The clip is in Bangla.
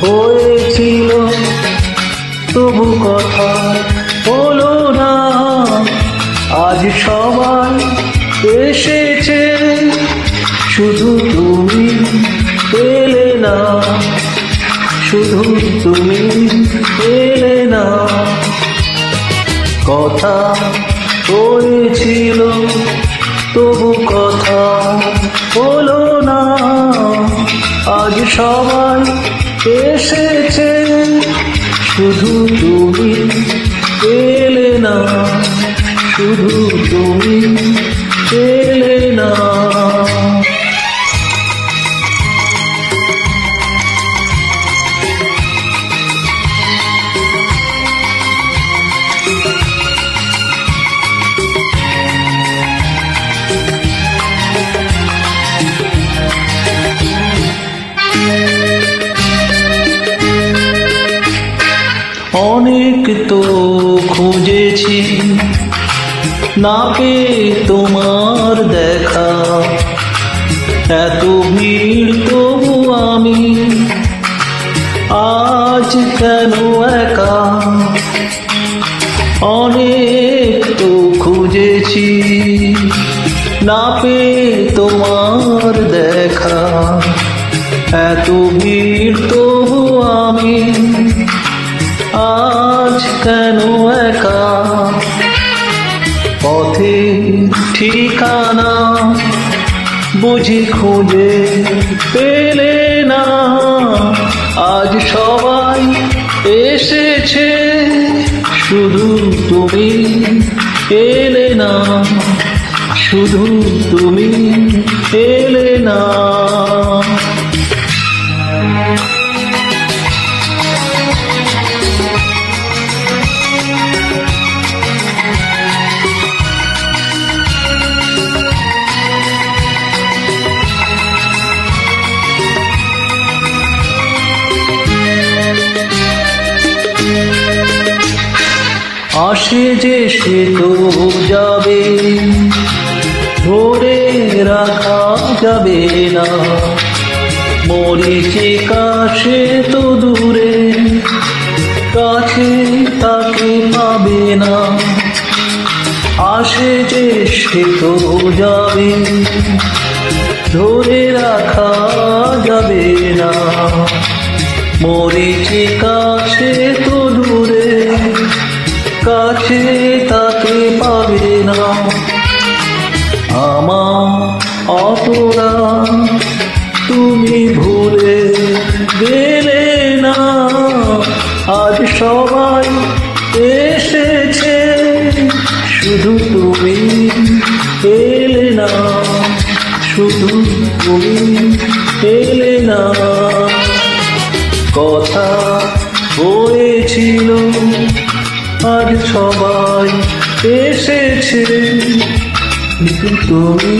হয়েছিল তবু কথা হলো না। আজ সবাই এসেছে। শুধু তুমি এলে না। শুধু তুমি এলে না। কথা হয়েছিল তবু সবাই এসেছে শুধু তুমি এলে না শুধু তুমি এলে অনেক তো খুঁজেছি, না পেয়ে তোমার দেখা। এত ভিড় তবু আমি আজ কেন একা? অনেক তো খুঁজেছি, না পেয়ে এত ভিড় তবু আমি আজ কেন একা? পথে ঠিকানা বুঝি খুঁজে পেলে না। আজ সবাই এসেছে, শুধু তুমি এলে না। শুধু তুমি এলে না। আসে যে সে তো যাবে, ধরে রাখা যাবে না। মরিচে কাছে তো দূরে, কাছে তাকে পাবে না। আসে যে সে তো যাবে, ধরে রাখা যাবে না। মরিচে কাছে তো কাছে তাকে পাবে না। আমার অপরা তুমি ভুলে গেলে না। আজ সবাই এসেছে, শুধু তুমি এলে না। শুধু তুমি এলে না। কথা হয়েছিল আর সবাই এসেছে কিন্তু তুমি